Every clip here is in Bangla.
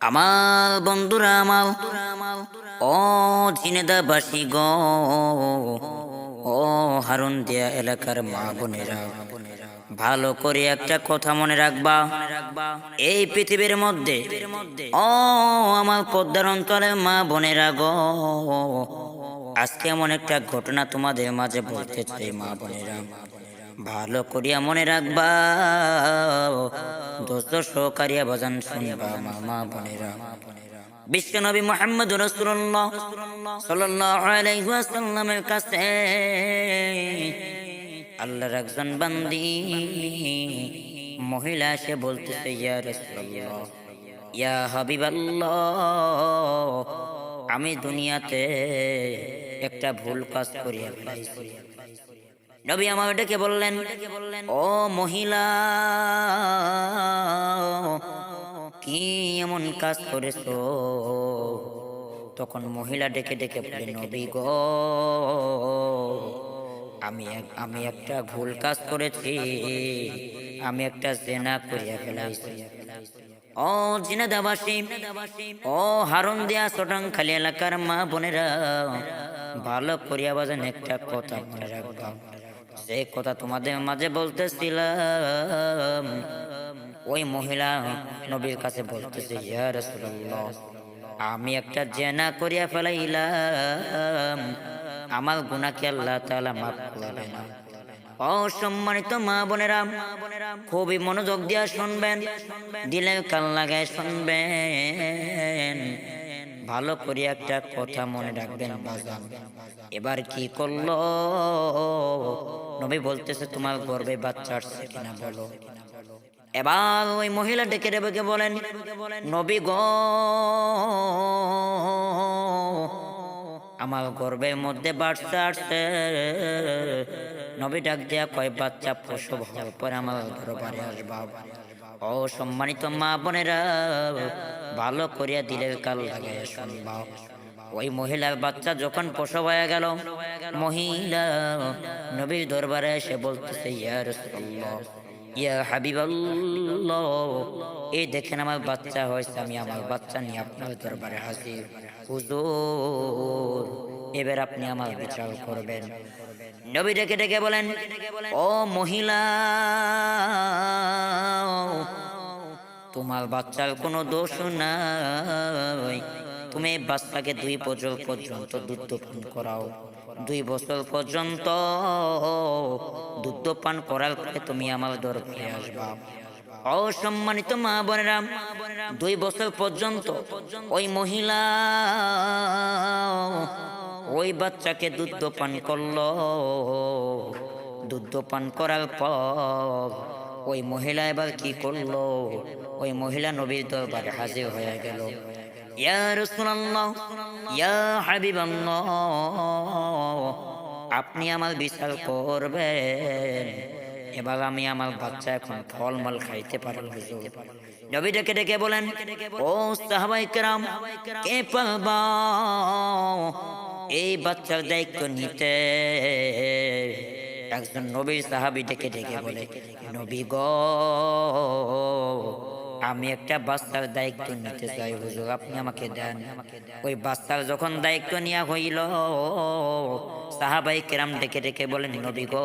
আমার বন্ধুরা আমার, ও ঝিনেদাবাসী গ, ও হারুন দিয়া এলাকার মা বোনেরা, ভালো করে একটা কথা মনে রাখবা। এই পৃথিবীর মধ্যে, ও আমার পদ্মার অঞ্চলে মা বোনেরা গো, আজকে এমন একটা ঘটনা তোমাদের মাঝে বলতে চাই মা বোনেরা। ভালো করিয়া মনে রাখবা। দোস্ত, সহকারিয়া বাজান শুনবা, মামা বোনেরা। বিশ্বনবী মোহাম্মদ রসুল্লাহ ওয়াসাল্লামের কাছে আল্লাহর একজন বান্দি মহিলা এসে বলতেছে, ইয়া রাসূলুল্লাহ, ইয়া হাবিবাল্লাহ, আমি দুনিয়াতে একটা ভুল কাজ করিয়া ফেলাইছি। নবী আমার ডেকে বললেন, ও মহিলা, কি এমন কাজ করেছ? তখন মহিলা ডেকে ডেকে বলে, নবী গো, আমি আমি একটা ভুল কাজ করেছি। আমি একটা জেনা করিয়া ফেলাইছি। ও জিনাদাবাসী, ও হারুন দিয়া চটাং খালি এলাকার মা বোনেরা, ভালো করিয়া বাজান একটা কথা মনে রাখবা। যে কথা তোমাদের মাঝে বলতেছিলাম, ওই মহিলা নবীর কাছে বলতেছে আমি একটা জেনা করিয়া ফেলাইলাম। আমার গুনাহকে আল্লাহ তাআলা মাফ করবে না। অসম্মানিত মা বোনেরা, খুবই মনোযোগ দিয়া শুনবেন দিলে কাল লাগায় শুনবেন। ভালো করে একটা কথা মনে রাখবেন, বাজান। এবার কি করল? নবী বলতেছে, তোমার গর্বে বাচ্চা আসছে কিনা বলো? এবার ওই মহিলা ডেকে রেবেকে বলেন, নবী গ, আমার গর্বের মধ্যে বাচ্চা আসছে। নবী ডাক দেয়া কয়, বাচ্চা প্রসব হওয়ার পর আমার দরবারে আসবা। ও সম্মানিত মা বোনেরা, ভালো করিয়া দিলের কাল লাগে শুনবা ওই মহিলার বাচ্চা যখন প্রসব হয়ে গেল, মহিলা নবীর দরবারে এসে বলতেছে ইয়ার ইয়া হাবিবাল্লাহ, এই দেখেন আমার বাচ্চা হয়েছে, আমি আমার বাচ্চা নিয়ে আপনার দরবারে হাজির। হুজুর, এবার আপনি আমার বিচার করবেন। নবী ডেকে ডেকে বলেন, ও মহিলা, তোমার বাচ্চার কোনো দোষ নাই। তুমি বাচ্চাকে দুই বছর পর্যন্ত দুধ পান করাও। দুই বছর পর্যন্ত দুধ পান করার পরে তুমি আমার দরবারে আসবা। অসম্মানিত মা বোনেরা, দুই বছর পর্যন্ত ওই মহিলা ওই বাচ্চাকে দুধ পান করল। দুধ পান করার পর ওই মহিলা এবার কি করল? ওই মহিলা নবীর দরবারে হাজির হয়ে গেল। আপনি আমার বিচার করবেন। এবার আমি আমার বাচ্চা এখন ফলমল খাইতে পারি হুজুর। নবী ডেকে ডেকে বলেন, ও সাহাবাই কেরাম, কে পারবা? এই বাচ্চার দায়িত্ব নিতে একজন নবীর সাহাবি ডেকে ডেকে বলে, নবী গ, আমি একটা বাচ্চার দায়িত্ব নিতে চাই। হুজুর, আপনি আমাকে দেন। ওই বাচ্চার যখন দায়িত্ব নেওয়া হইল, সাহাবাই কেরাম ডেকে ডেকে বলেন, নবী গো,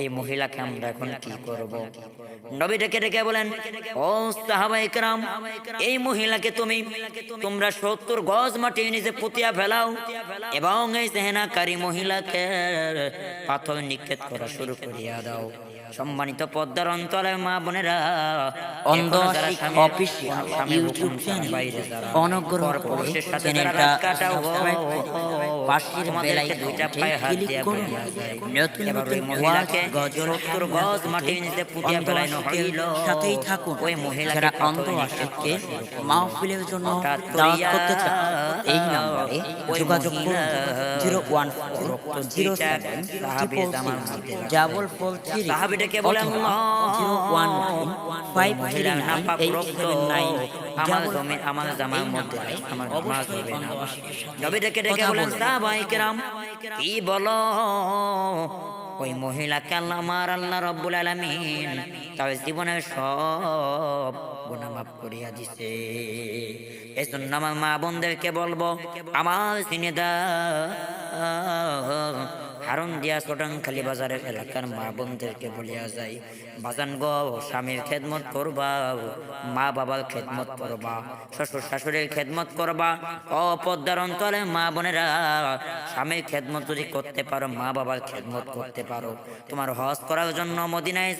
এই মহিলাকে আমরা এখন কি করব? নবী ডেকে ডেকে বলেন, ও সাহাবাই কেরাম এই মহিলাকে তুমি তোমরা সত্তর গজ মাটি নিজে পুতিয়া ফেলাও এবং এই সেহেনাকারী মহিলাকে পাথর নিক্ষেপ করা শুরু করিয়া দাও। সম্মানিত পদ্মার অঞ্চলের মা বোনেরা অন্ধ অফিসিয়াল ইউটিউব চ্যানেল অনুগ্রহ করে চ্যানেলটা সাবস্ক্রাইব পাশের বেল ক্লিক করুন নতুন নতুন মহিলাকে গজল সত্তর গজ মাটির নিচে পুঁতিয়া অন্ধ হইল। সাথেই থাকুন। ওই যারা অন্ধ আশিককে। মাহফিলের জন্য হঠাৎ দাওয়াত করতে চান এই নাম্বারে যোগাযোগ করুন zero one four zero seven triple জামার সিক্স মধ্যে রাখে। ডাবল ফোর থ্রি সাহাবী ডেকে বলে, আল্লাহ, zero one five three nine eight seven nine আমার জমি আমার জামার মধ্যে আমার নামাজ হবে না নবী ডেকে ডেকে বলেন। সাহাবাই কেরাম কি বলো? ওই মহিলাকে আল্লাহ আমার আল্লাহ রব্বুল আলমিন তার জীবনের সব গুণা মাফ করিয়া দিছে। এই জন্য আমার মা বোনদেরকে বলব, আমার সিনেদা হারুন দিয়া সোটাং খালি বাজারের এলাকার মা বোনদেরকে বলিয়া যাই বাজান গো, স্বামীর খেদমত করবা, মা বাবার খেদমত করবা, শ্বশুর শাশুড়ির খেদমত করবা, অপদ্মার অন্তরে মা বোনেরা, স্বামীর খেদমত যদি করতে পারো, মা বাবার খেদমত করতে পারো। তোমার হজ করার জন্য মদিনায়